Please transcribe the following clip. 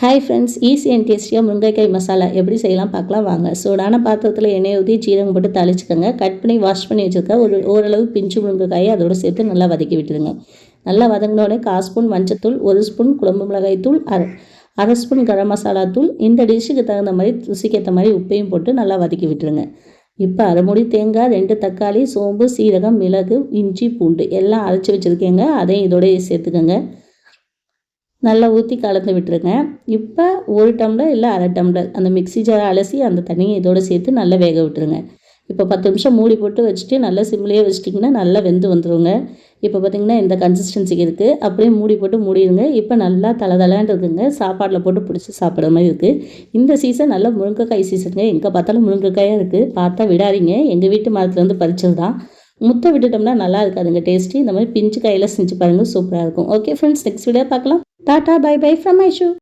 Hi friends easy and டேஸ்டியாக முருங்கைக்காய் மசாலா எப்படி செய்யலாம் பார்க்கலாம். வாங்க சூடான பாத்திரத்தில் எண்ணெய் ஊற்றி ஜீரகம் போட்டு தாளிச்சுக்கோங்க. கட் பண்ணி வாஷ் பண்ணி வச்சுருக்க ஒரு ஓரளவு பிஞ்சு முருங்கைக்காயை அதோடு சேர்த்து நல்லா வதக்கி விட்டுருங்க நல்லா வதங்கினோடனே கால் ஸ்பூன் மஞ்சத்தூள் ஒரு ஸ்பூன் குழம்பு மிளகாய் தூள் அரை அரை ஸ்பூன் கரம் மசாலா தூள் இந்த டிஷ்ஷுக்கு தகுந்த மாதிரி ருசிக்கேற்ற மாதிரி உப்பையும் போட்டு நல்லா வதக்கி விட்டுருங்க இப்போ அரை மூடி தேங்காய் ரெண்டு தக்காளி சோம்பு சீரகம் மிளகு இஞ்சி பூண்டு எல்லாம் அரைச்சி வச்சுருக்கேங்க. அதையும் இதோடய சேர்த்துக்கோங்க. நல்லா ஊற்றி கலந்து விட்டுருங்க. இப்போ ஒரு டம்ளர் இல்லை அரை டம்ளர் அந்த மிக்ஸி ஜாரை அலசி அந்த தண்ணியை இதோட சேர்த்து நல்லா வேக விட்டுருங்க. இப்போ பத்து நிமிஷம் மூடி போட்டு வச்சுட்டு நல்லா சிம்லேயே வச்சிட்டிங்கன்னா நல்லா வெந்து வந்துருங்க. இப்போ பார்த்திங்கன்னா இந்த கன்சிஸ்டன்சிக்கு இருக்குது அப்படியே மூடி போட்டு மூடிடுங்க. இப்போ நல்லா தலை தலைன்னு இருக்குங்க. சாப்பாட்டில் போட்டு பிடிச்சி சாப்பிட்ற மாதிரி இருக்குது இந்த சீசன் நல்லா முருங்கைக்காய் சீசனுங்க எங்கே பார்த்தாலும் முருங்கைக்காயாக இருக்குது பார்த்தா விடாதீங்க. எங்கள் வீட்டு மரத்துலேருந்து பறிச்சது தான் முட்டை விட்டுட்டோம்னா நல்லா இருக்காதுங்க. டேஸ்ட்டு இந்த மாதிரி பிஞ்சு கையில் செஞ்சு பாருங்கள் சூப்பராக இருக்கும். ஓகே ஃப்ரெண்ட்ஸ் நெக்ஸ்ட் வீடியோ பார்க்கலாம். Tata bye bye from I shoe